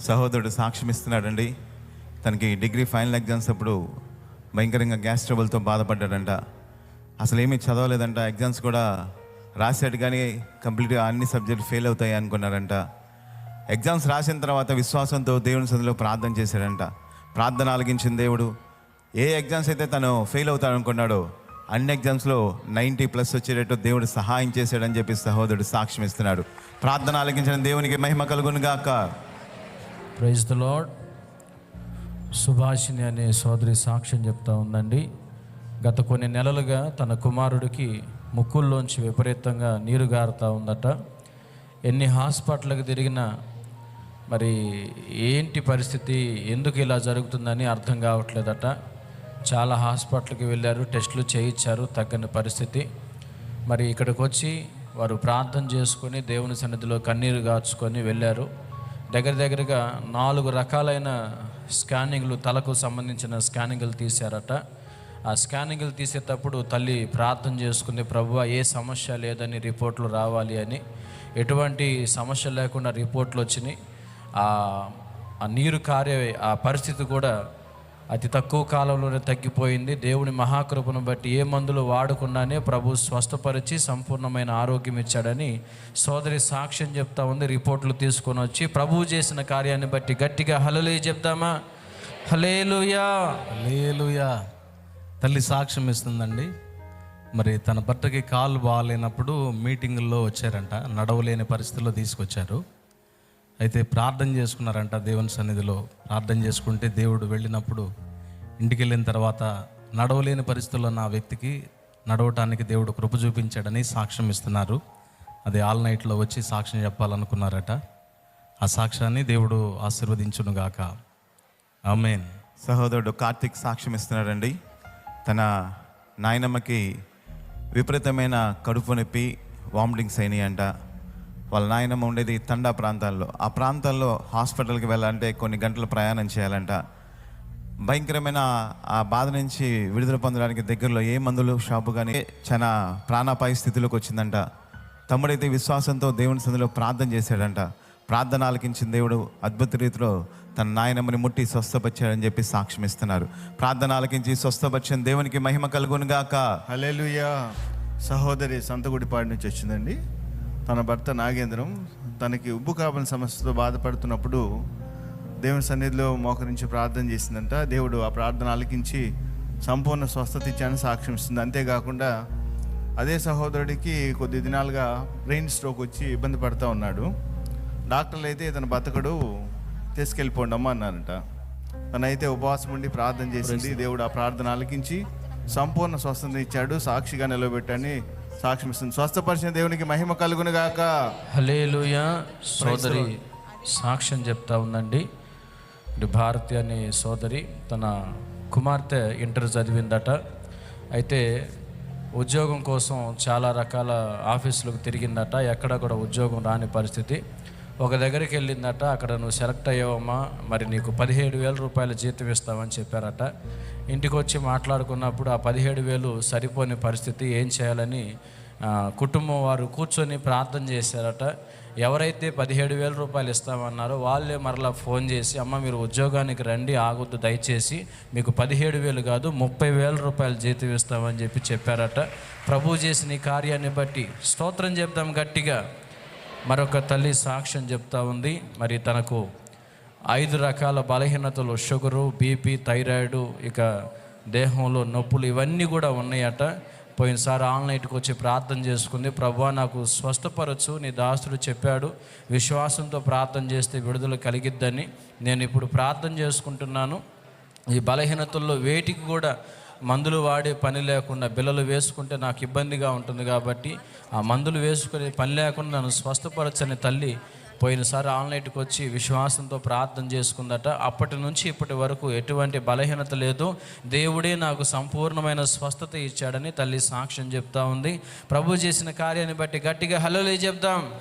సహోదరుడు సాక్ష్యం ఇస్తున్నాడండి. తనకి డిగ్రీ ఫైనల్ ఎగ్జామ్స్ అప్పుడు భయంకరంగా గ్యాస్ ట్రబుల్తో బాధపడ్డాడంట. అసలు ఏమీ చదవలేదంట. ఎగ్జామ్స్ కూడా రాశాడు కానీ కంప్లీట్గా అన్ని సబ్జెక్టులు ఫెయిల్ అవుతాయి అనుకున్నారంట. ఎగ్జామ్స్ రాసిన తర్వాత విశ్వాసంతో దేవుని సందులో ప్రార్థన చేశాడంట. ప్రార్థన ఆలగించిన దేవుడు ఏ ఎగ్జామ్స్ అయితే తను ఫెయిల్ అవుతాడనుకున్నాడో అన్ని ఎగ్జామ్స్లో నైంటీ ప్లస్ వచ్చేటట్టు దేవుడు సహాయం చేశాడని చెప్పి సహోదరుడు సాక్ష్యం ఇస్తున్నాడు. ప్రార్థన ఆలగించిన దేవునికి మహిమ కలుగునుగాక. గాక ప్రైజ్ ద లాడ్ సుభాషిణి అనే సోదరి సాక్ష్యం చెప్తా ఉందండి. గత కొన్ని నెలలుగా తన కుమారుడికి ముక్కుల్లోంచి విపరీతంగా నీరు గారుతూ ఉందట. ఎన్ని హాస్పిటల్కి తిరిగినా మరి ఏంటి పరిస్థితి ఎందుకు ఇలా జరుగుతుందని అర్థం కావట్లేదట. చాలా హాస్పిటల్కి వెళ్ళారు టెస్టులు చేయించారు తగ్గని పరిస్థితి. మరి ఇక్కడికి వచ్చి వారు ప్రార్థన చేసుకొని దేవుని సన్నిధిలో కన్నీరు గార్చుకొని వెళ్ళారు. దగ్గర దగ్గరగా నాలుగు రకాలైన స్కానింగ్లు తలకు సంబంధించిన స్కానింగ్లు తీశారట. ఆ స్కానింగ్లు తీసేటప్పుడు తల్లి ప్రార్థన చేసుకుంది ప్రభు ఏ సమస్య లేదని రిపోర్ట్లు రావాలి అని. ఎటువంటి సమస్య లేకుండా రిపోర్ట్లు వచ్చినాయి. ఆ నీరు కారే ఆ పరిస్థితి కూడా అతి తక్కువ కాలంలోనే తగ్గిపోయింది. దేవుని మహాకృపను బట్టి ఏ మందులు వాడకుండానే ప్రభు స్వస్థపరిచి సంపూర్ణమైన ఆరోగ్యం ఇచ్చాడని సోదరి సాక్ష్యం చెప్తా ఉంది రిపోర్ట్లు తీసుకొని వచ్చి. ప్రభువు చేసిన కార్యాన్ని బట్టి గట్టిగా హలలే చెప్తామా? హలేలుయా లేలుయా తల్లి సాక్ష్యం ఇస్తుందండి. మరి తన భర్తకి కాలు బాగాలేనప్పుడు మీటింగుల్లో వచ్చారంట నడవలేని పరిస్థితుల్లో తీసుకొచ్చారు. అయితే ప్రార్థన చేసుకున్నారంట దేవుని సన్నిధిలో. ప్రార్థన చేసుకుంటే దేవుడు వెళ్ళినప్పుడు ఇంటికి వెళ్ళిన తర్వాత నడవలేని పరిస్థితుల్లో నా వ్యక్తికి నడవటానికి దేవుడు కృప చూపించాడని సాక్ష్యం ఇస్తున్నారు. అది ఆల్ నైట్లో వచ్చి సాక్ష్యం చెప్పాలనుకున్నారట. ఆ సాక్ష్యాన్ని దేవుడు ఆశీర్వదించునుగాక. ఆమెన్. సహోదరుడు కార్తిక్ సాక్ష్యం ఇస్తున్నాడండి. తన నాయనమ్మకి విపరీతమైన కడుపు నొప్పి వామిటింగ్స్ అయినాయి అంట వాళ్ళ నాయనమ్మ ఉండేది తండా ప్రాంతాల్లో. ఆ ప్రాంతాల్లో హాస్పిటల్కి వెళ్ళాలంటే కొన్ని గంటలు ప్రయాణం చేయాలంట. భయంకరమైన ఆ బాధ నుంచి విడుదల పొందడానికి దగ్గరలో ఏ మందులు షాపు కానీ చాలా ప్రాణాపాయ స్థితిలోకి వచ్చిందంట. తమ్ముడైతే విశ్వాసంతో దేవుని సందులో ప్రార్థన చేశాడంట. ప్రార్థన ఆలకించిన దేవుడు అద్భుత రీతిలో తన నాయనమ్మని ముట్టి స్వస్థపరిచాడని చెప్పి సాక్ష్యం ఇస్తున్నారు. ప్రార్థన ఆలకించి స్వస్థపరిచిన దేవునికి మహిమ కలుగునుగాక. గాక సహోదరి సంతగుడిపాడి నుంచి వచ్చిందండి. తన భర్త నాగేంద్రం తనకి ఉబ్బు కాబిన సమస్యతో బాధపడుతున్నప్పుడు దేవుని సన్నిధిలో మోకరించి ప్రార్థన చేసిందంట. దేవుడు ఆ ప్రార్థన ఆలకించి సంపూర్ణ స్వస్థత ఇచ్చానని సాక్ష్యం ఇస్తుంది. అంతేకాకుండా అదే సహోదరుడికి కొద్ది దినాలుగా బ్రెయిన్ స్ట్రోక్ వచ్చి ఇబ్బంది పడుతూ ఉన్నాడు. డాక్టర్లు అయితే ఇతను బతకడు తీసుకెళ్ళిపోండి అమ్మా అన్నారంట. తనైతే ఉపవాసం ఉండి ప్రార్థన చేసింది. దేవుడు ఆ ప్రార్థన ఆలకించి సంపూర్ణ స్వస్థత ఇచ్చాడు. సాక్షిగా నిలబెట్టని సాక్ష్యం ఇస్తుంది స్వస్థపరిచిన దేవునికి మహిమ కలుగును గాక హలేలుయా సోదరి సాక్ష్యం చెప్తా ఉందండి. ఇటు భారతి అనే సోదరి తన కుమార్తె ఇంటర్ చదివిందట. అయితే ఉద్యోగం కోసం చాలా రకాల ఆఫీసులకు తిరిగిందట. ఎక్కడ కూడా ఉద్యోగం రాని పరిస్థితి. ఒక దగ్గరికి వెళ్ళిందట అక్కడ నువ్వు సెలెక్ట్ అయ్యావమ్మా మరి నీకు పదిహేడు వేల రూపాయల జీతం ఇస్తామని చెప్పారట. ఇంటికి వచ్చి మాట్లాడుకున్నప్పుడు ఆ పదిహేడు వేలు సరిపోని పరిస్థితి ఏం చేయాలని కుటుంబం వారు కూర్చొని ప్రార్థన చేశారట. ఎవరైతే పదిహేడు వేల రూపాయలు ఇస్తామన్నారో వాళ్ళే మరలా ఫోన్ చేసి అమ్మ మీరు ఉద్యోగానికి రండి ఆగొద్దు దయచేసి మీకు పదిహేడు వేలు కాదు ముప్పై వేల రూపాయలు జీతం ఇస్తామని చెప్పి చెప్పారట. ప్రభు చేసిన ఈ కార్యాన్ని బట్టి స్తోత్రం చెప్దాం గట్టిగా. మరొక తల్లి సాక్ష్యం చెప్తా ఉంది. మరి తనకు ఐదు రకాల బలహీనతలు షుగరు బీపీ థైరాయిడ్ ఇక దేహంలో నొప్పులు ఇవన్నీ కూడా ఉన్నాయట. పోయినసారి ఆన్లైన్కి వచ్చి ప్రార్థన చేసుకుంది. ప్రభా నాకు స్వస్థపరచు నీ దాసుడు చెప్పాడు. విశ్వాసంతో ప్రార్థన చేస్తే విడుదల కలిగిద్దని నేను ఇప్పుడు ప్రార్థన చేసుకుంటున్నాను. ఈ బలహీనతల్లో వేటికి కూడా మందులు వాడే పని లేకుండా బిల్లలు వేసుకుంటే నాకు ఇబ్బందిగా ఉంటుంది కాబట్టి ఆ మందులు వేసుకునే పని లేకుండా నన్ను స్వస్థపరచని తల్లి పోయినసారి ఆన్లైన్కి వచ్చి విశ్వాసంతో ప్రార్థన చేసుకుందట. అప్పటి నుంచి ఇప్పటి వరకు ఎటువంటి బలహీనత లేదు. దేవుడే నాకు సంపూర్ణమైన స్వస్థత ఇచ్చాడని తల్లి సాక్ష్యం చెప్తా ఉంది. ప్రభు చేసిన కార్యాన్ని బట్టి గట్టిగా హలోలే చెప్దాం.